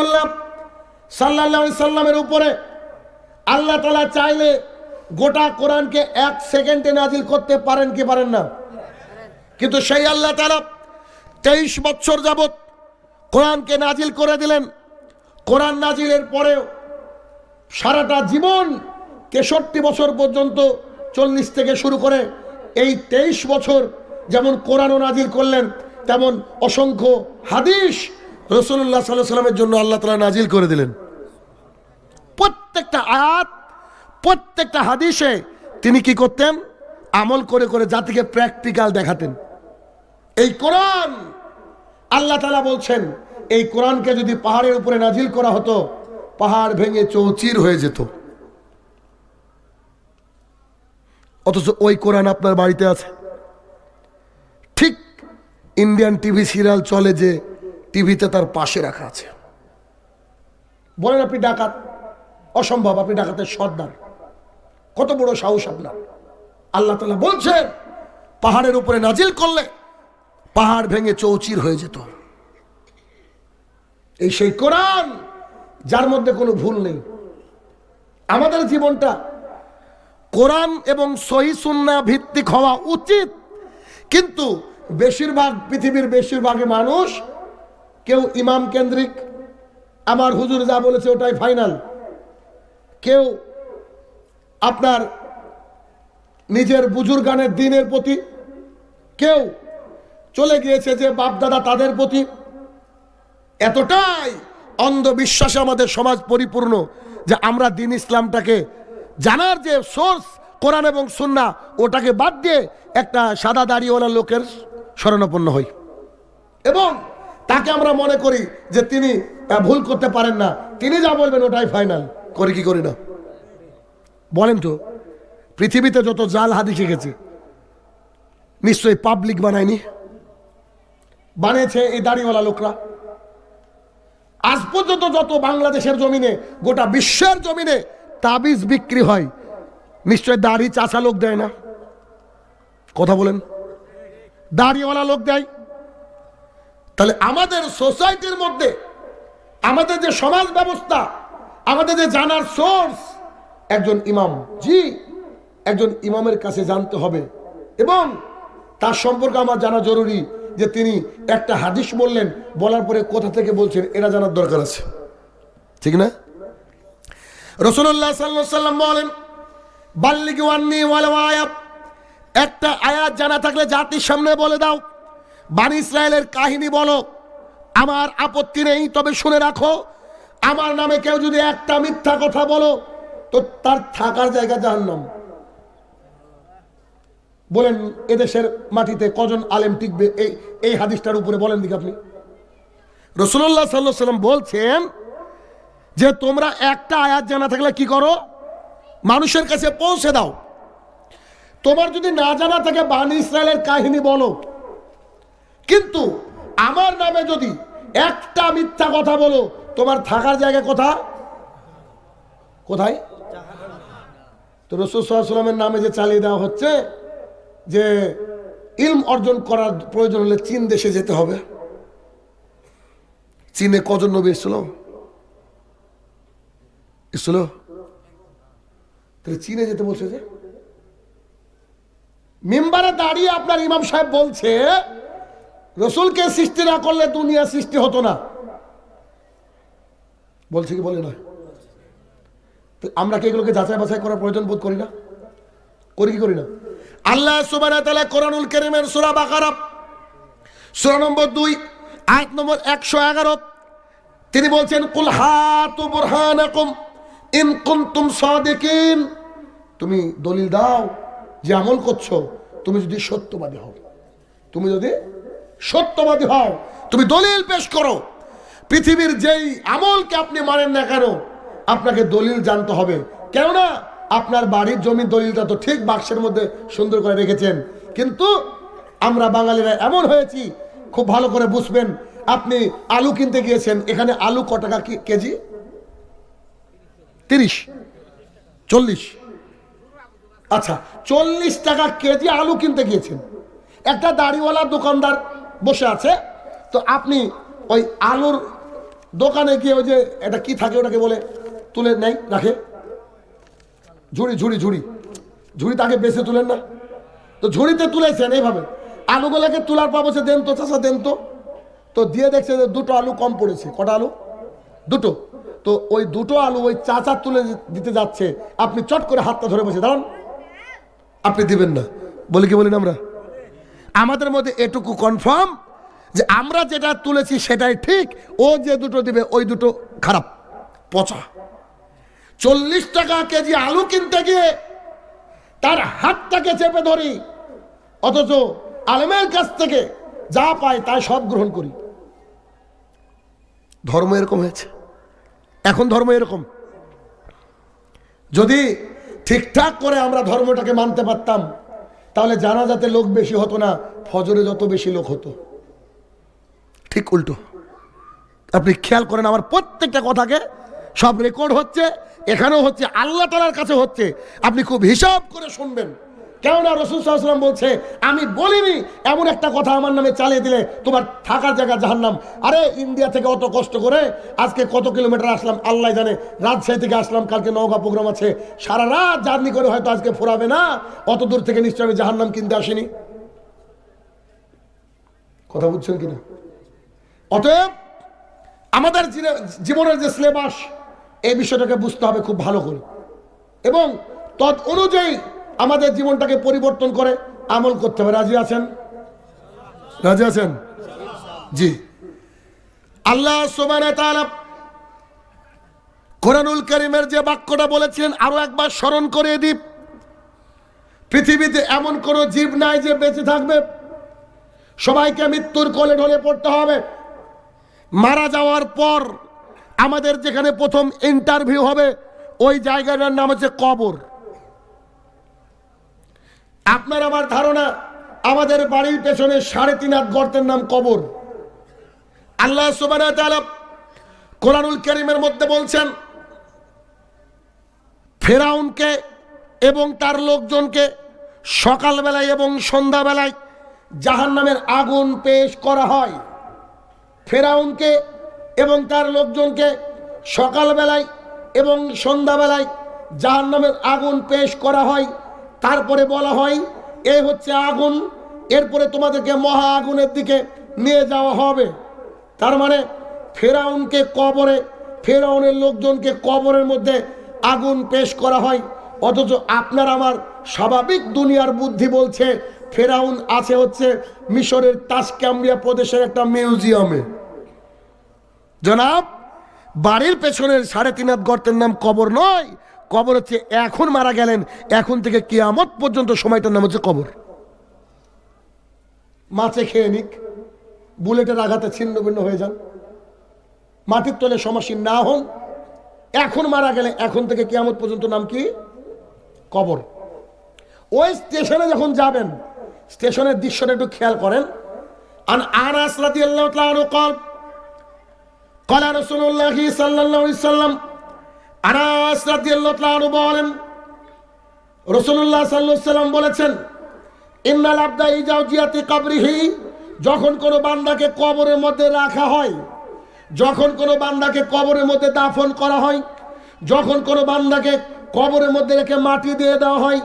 রসুল্লাহ সাল্লাহ সাল্লামের উপরে আল্লাহ তালা চাইলে গোটা কোরআনকে এক সেকেন্ডে নাজিল করতে পারেন কি পারেন না? কিন্তু সেই আল্লাহ তালা তেইশ বছর যাবত কোরআনকে নাজিল করে দিলেন। কোরআন নাজিলের পরেও সারাটা জীবন তেষট্টি বছর পর্যন্ত চল্লিশ থেকে শুরু করে এই তেইশ বছর যেমন কোরআনও নাজিল করলেন, তেমন অসংখ্য হাদিস রসুল্লাহ সাল্লাহ সাল্লামের জন্য আল্লাহ তালা নাজিল করে দিলেন। প্রত্যেকটা আয়াত, প্রত্যেকটা হাদিসে তিনি কি করতেন? আমল করে করে জাতিকে প্র্যাকটিক্যাল দেখাতেন। এই কোরআন, আল্লাহ তালা বলছেন, এই কোরআনকে যদি পাহাড়ের উপরে নাজিল করা হতো, পাহাড় ভেঙে চৌচির হয়ে যেত। অথচ ওই কোরআন আপনার বাড়িতে আছে। ঠিক ইন্ডিয়ান টিভি সিরিয়াল চলে যে টিভিতে তার পাশে রাখা আছে। বলেন আপনি ডাকাত, অসম্ভব, আপনি ডাকাতের সর্দার। কত বড় সাহস আপনার। আল্লাহ তালা বলছেন, পাহাড়ের উপরে নাজিল করলে পাহাড় ভেঙে চৌচির হয়ে যেত। এই সেই কোরআন, যার মধ্যে কোনো ভুল নেই। আমাদের জীবনটা কোরআন এবং সহি সুন্না ভিত্তিক হওয়া উচিত, কিন্তু বেশিরভাগ, পৃথিবীর বেশিরভাগই মানুষ কেউ ইমাম কেন্দ্রিক, আমার হুজুর যা বলেছে ওটাই ফাইনাল। কেউ আপনার নিজের বুজুর গানের দিনের প্রতি, কেউ চলে গিয়েছে যে বাপদাদা তাদের প্রতি। এতটাই অন্ধবিশ্বাসে আমাদের সমাজ পরিপূর্ণ যে আমরা দিন ইসলামটাকে জানার যে সোর্স কোরআন এবং সুন্না, ওটাকে বাদ দিয়ে একটা সাদা দাড়িওয়ালা লোকের শরণাপন্ন হই। এবং তাকে আমরা মনে করি যে তিনি ভুল করতে পারেন না। তিনি যা বলবেন ওটাই ফাইনাল করি কি করি না? বলেন তো, পৃথিবীতে যত জাল হাদি শিখেছে নিশ্চয়ই পাবলিক বানায়নি? বানিয়েছে এই দাড়িওয়ালা লোকরা। আজ পর্যন্ত যত বাংলাদেশের জমিনে, গোটা বিশ্বের জমিনে তাবিজ বিক্রি হয় নিশ্চয় দাড়ি চাচা লোক দেয় না। কথা বলেন। দাড়িওয়ালা লোক দেয় তাহলে আমাদের সোসাইটির মধ্যে, আমাদের যে সমাজ ব্যবস্থা, আমাদের যে জানার সোর্স, একজন ইমাম, জি, একজন ইমামের কাছে জানতে হবে। এবং তার সম্পর্কে আমার জানা জরুরি যে তিনি একটা হাদিস বললেন, বলার পরে কোথা থেকে বলছেন এটা জানার দরকার আছে। ঠিক না? রসুল্লাহ সাল্লাহ সাল্লাম বলেন বাল্লিকি আয়াত একটা আয়াত জানা থাকলে জাতির সামনে বলে দাও। বানি ইসরায়েলের কাহিনী বলো। আমার আপত্তি নেই, তবে শুনে রাখো। আমার নামে কেউ যদি একটা মিথ্যা কথা বলো, তো তার থাকার জায়গা জাহান্নাম। বলেন, এদেশের মাটিতে কজন আলেম টিকবে? এই এই হাদিসটার উপরে বলেন দিকে আপনি। রসুল্লাহ সাল্লাহ সাল্লাম বলছেন যে, তোমরা একটা আয়াত জানা থাকলে কি করো? মানুষের কাছে পৌঁছে দাও। তোমার যদি না জানা থাকে বানি ইসরায়েলের কাহিনী বলো। কিন্তু আমার নামে যদি একটা মিথ্যা কথা বলো, তোমার থাকার জায়গা কোথা কোথায়? তো রসুল সাল্লামের নামে যে চালিয়ে দেওয়া হচ্ছে, যে ইলম অর্জন করার প্রয়োজন হলে চীন দেশে যেতে হবে। চীনে কজন নবী এসছিল? এসছিল? তাহলে চীনে যেতে বলছে যে, মেম্বারে দাঁড়িয়ে আপনার ইমাম সাহেব বলছে রসুলকে সৃষ্টি না করলে দুনিয়া সৃষ্টি হতো না। বলছে কি, বলে না। আমরা কি এগুলোকে যাচাই বাছাই করার প্রয়োজন বোধ করি না? করি কি করি না? আল্লাহ সুবহানাহু ওয়া তাআলা কোরআনুল কারীমের সূরা বাকারা, সূরা নম্বর 2 আয়াত নম্বর 111 তিনি বলছেন, কুল হাতু বুরহানাকুম, ইন কুনতুম সাদিকিন। তুমি দলিল দাও, যে আমল করছ, তুমি যদি সত্যবাদী হও। তুমি যদি সত্যবাদী হও। তুমি দলিল পেশ করো। পৃথিবীর যেই আমলকে আপনি মানেন না কেন, আপনাকে দলিল জানতে হবে। কেননা, আপনার বাড়ির জমির দলিলটা তো ঠিক বাক্সের মধ্যে সুন্দর করে রেখেছেন। কিন্তু আমরা বাঙালিরা এমন হয়েছি, খুব ভালো করে বুঝবেন, আপনি আলু কিনতে গিয়েছেন, এখানে আলু ক টাকা কেজি? তিরিশ, চল্লিশ। আচ্ছা চল্লিশ টাকা কেজি আলু কিনতে গিয়েছেন। একটা দাড়িওয়ালা দোকানদার বসে আছে। তো আপনি ওই আলুর দোকানে গিয়ে ওই যে এটা কি থাকে ওটাকে বলে, তুলে নেই, রাখে। ঝুড়ি ঝুড়ি ঝুড়ি। ঝুড়ি তাকে বেছে তুলেন না। তো ঝুড়িতে তুলেছেন এইভাবে। আলুগুলোকে তোলার পর বলছে দেন তো, চাষা দেন তো। তো দিয়ে দেখছে যে দুটো আলু কম পড়েছে। কটা আলু? দুটো। তো ওই দুটো আলু ওই চাচা তুলে দিতে যাচ্ছে। আপনি চট করে হাতটা ধরে বসে দাঁড়ান। আপনি দিবেন না। বলি কি বলি না আমরা? আমাদের মধ্যে এটুকু কনফার্ম যে আমরা যেটা তুলেছি সেটাই ঠিক, ও যে দুটো দিবে, ওই দুটো খারাপ, পচা। চল্লিশ টাকা কেজি আলু কিনতে গিয়ে তার হাতটাকে চেপে ধরি, অথচ আলেমের কাছ থেকে যা পাই তাই সব গ্রহণ করি। ধর্ম এরকম হয়েছে। এখন ধর্ম এরকম। যদি ঠিকঠাক করে আমরা ধর্মটাকে মানতে পারতাম তাহলে জানা যাতে লোক বেশি হতো না, ফজরে যত বেশি লোক হতো। ঠিক উল্টো। আপনি খেয়াল করেন আমার প্রত্যেকটা কথাকে, সব রেকর্ড হচ্ছে, এখানেও হচ্ছে, আল্লাহ তালার কাছে হচ্ছে। আপনি খুব হিসাব করে শুনবেন। কেননা রসুল সাল্লাম বলছে, আমি বলিনি, এমন একটা কথা আমার নামে চালিয়ে দিলে তোমার থাকার জায়গা জাহান্নাম। আরে, ইন্ডিয়া থেকে অত কষ্ট করে আজকে কত কিলোমিটার আসলাম, আল্লাহ জানে। রাজশাহী থেকে আসলাম, কালকে নওগাঁ প্রোগ্রাম আছে। সারা রাত জার্নি করে হয়তো আজকে ফোরাবে না, অত দূর থেকে নিশ্চয় আমি জাহান্নাম কিনতে আসিনি। কথা বুঝছেন কিনা? অতএব, আমাদের জীবনের যে সিলেবাস এই বিষয়টাকে বুঝতে হবে খুব ভালো করে। এবং তৎ অনুযায়ী আমাদের জীবনটাকে পরিবর্তন করে আমল করতে হবে। রাজি আছেন? রাজি আছেন? জি। আল্লাহ কোরআনুল করিমের যে বাক্যটা বলেছিলেন আরও একবার স্মরণ করে দিই। পৃথিবীতে এমন কোনো জীব নাই যে বেঁচে থাকবে। সবাইকে মৃত্যুর কোলে ঢলে পড়তে হবে। মারা যাওয়ার পর আমাদের যেখানে প্রথম ইন্টারভিউ হবে, ওই জায়গাটার নাম হচ্ছে কবর। আপনার আমার ধারণা, আমাদের বাড়ির পেছনে সাড়ে তিন হাত গর্তের নাম কবর। আল্লাহ কোরআনুল কারীমের মধ্যে বলছেন, ফেরাউনকে এবং তার লোকজনকে সকালবেলায় এবং সন্ধ্যাবেলায় জাহান্নামের আগুন পেশ করা হয়। ফেরাউনকে এবং তার লোকজনকে সকালবেলায় এবং সন্ধ্যাবেলায় জাহান নামের আগুন পেশ করা হয়। তারপরে বলা হয়, এ হচ্ছে আগুন, এরপরে তোমাদেরকে মহা আগুনের দিকে নিয়ে যাওয়া হবে। তার মানে ফেরাউনকে কবরে, ফেরাউনের লোকজনকে কবরের মধ্যে আগুন পেশ করা হয়। অথচ আপনার আমার স্বাভাবিক দুনিয়ার বুদ্ধি বলছে, ফেরাউন আছে হচ্ছে মিশরের তাসকামরিয়া প্রদেশের একটা মিউজিয়ামে। জনাব, বাড়ির পেছনের সাড়ে তিন হাত গর্তের নাম কবর নয় কবর হচ্ছে এখন মারা গেলেন এখন থেকে কিয়ামত পর্যন্ত সময়টার নাম হচ্ছে কবর মাছে খেয়ে নিক বুলেটের আঘাতে ছিন্ন ভিন্ন হয়ে যান মাটির তলে সমাসীন না হন এখন মারা গেলে এখন থেকে কিয়ামত পর্যন্ত নাম কি কবর ওই স্টেশনে যখন যাবেন স্টেশনের দৃশ্যটা একটু খেয়াল করেন আন আনাস রাদিয়াল্লাহু তাআলা আনহু قال قال رسول الله صلى الله عليه وسلم আনাস রাদিয়াল্লাহু বলেন, রাসূলুল্লাহ সাল্লাল্লাহু আলাইহি সাল্লাম বলেছেন, ইন্নাল আবদা ইজাউজিয়াতি কবরিহি যখন কোনো বান্দাকে কবরের মধ্যে রাখা হয়, যখন কোনো বান্দাকে কবরের মধ্যে দাফন করা হয়, যখন কোনো বান্দাকে কবরের মধ্যে রেখে মাটি দিয়ে দেওয়া হয়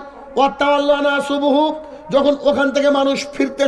অত্তাওয়াল্লানা সুবহু, যখন ওখান থেকে মানুষ ফিরতে